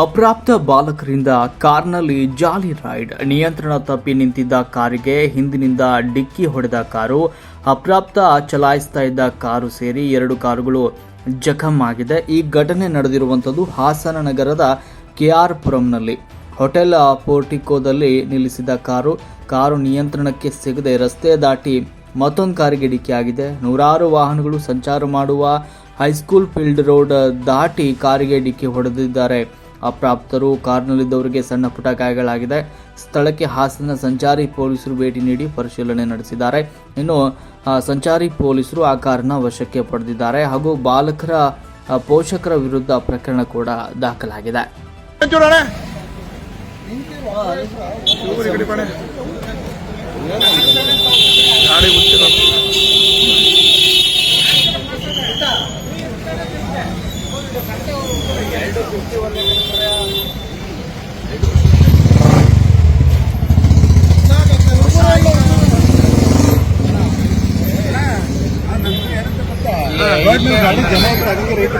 ಅಪ್ರಾಪ್ತ ಬಾಲಕರಿಂದ ಕಾರ್ನಲ್ಲಿ jolly ride. ನಿಯಂತ್ರಣ ತಪ್ಪಿ ನಿಂತಿದ್ದ ಕಾರಿಗೆ ಹಿಂದಿನಿಂದ ಡಿಕ್ಕಿ ಹೊಡೆದ ಕಾರು, ಅಪ್ರಾಪ್ತ ಚಲಾಯಿಸ್ತಾ ಇದ್ದ ಕಾರು ಸೇರಿ ಎರಡು ಕಾರುಗಳು ಜಖಂ ಆಗಿದೆ. ಈ ಘಟನೆ ನಡೆದಿರುವಂಥದ್ದು ಹಾಸನ ನಗರದ ಕೆಆರ್ ಪುರಂನಲ್ಲಿ ಹೋಟೆಲ್ ಪೋರ್ಟಿಕೋದಲ್ಲಿ ನಿಲ್ಲಿಸಿದ ಕಾರು ಕಾರು ನಿಯಂತ್ರಣಕ್ಕೆ ಸಿಗದೆ ರಸ್ತೆ ದಾಟಿ ಮತ್ತೊಂದು ಕಾರಿಗೆ ಡಿಕ್ಕಿಯಾಗಿದೆ. ನೂರಾರು ವಾಹನಗಳು ಸಂಚಾರ ಮಾಡುವ ಹೈಸ್ಕೂಲ್ ಫೀಲ್ಡ್ ರೋಡ್ ದಾಟಿ ಕಾರಿಗೆ ಡಿಕ್ಕಿ ಹೊಡೆದಿದ್ದಾರೆ. ಅಪ್ರಾಪ್ತರು ಕಾರ್ನಲ್ಲಿದ್ದವರಿಗೆ ಸಣ್ಣ ಪುಟ ಗಾಯಗಳಾಗಿದೆ. ಸ್ಥಳಕ್ಕೆ ಹಾಸನ ಸಂಚಾರಿ ಪೊಲೀಸರು ಭೇಟಿ ನೀಡಿ ಪರಿಶೀಲನೆ ನಡೆಸಿದ್ದಾರೆ. ಇನ್ನು ಸಂಚಾರಿ ಪೊಲೀಸರು ಆ ಕಾರನ್ನ ವಶಕ್ಕೆ ಪಡೆದಿದ್ದಾರೆ. ಹಾಗೂ ಬಾಲಕರ ಪೋಷಕರ ವಿರುದ್ಧ ಪ್ರಕರಣ ಕೂಡ ದಾಖಲಾಗಿದೆ ಚೂಡಣ ಈ ಕಡೆ ಪಣೆ ಗಾಡಿ ಗೊತ್ತಿಲ್ಲ ಗಾಡಿ ಜನ ಇದ್ರೆ ಅದಕ್ಕೆ ರೇಟ್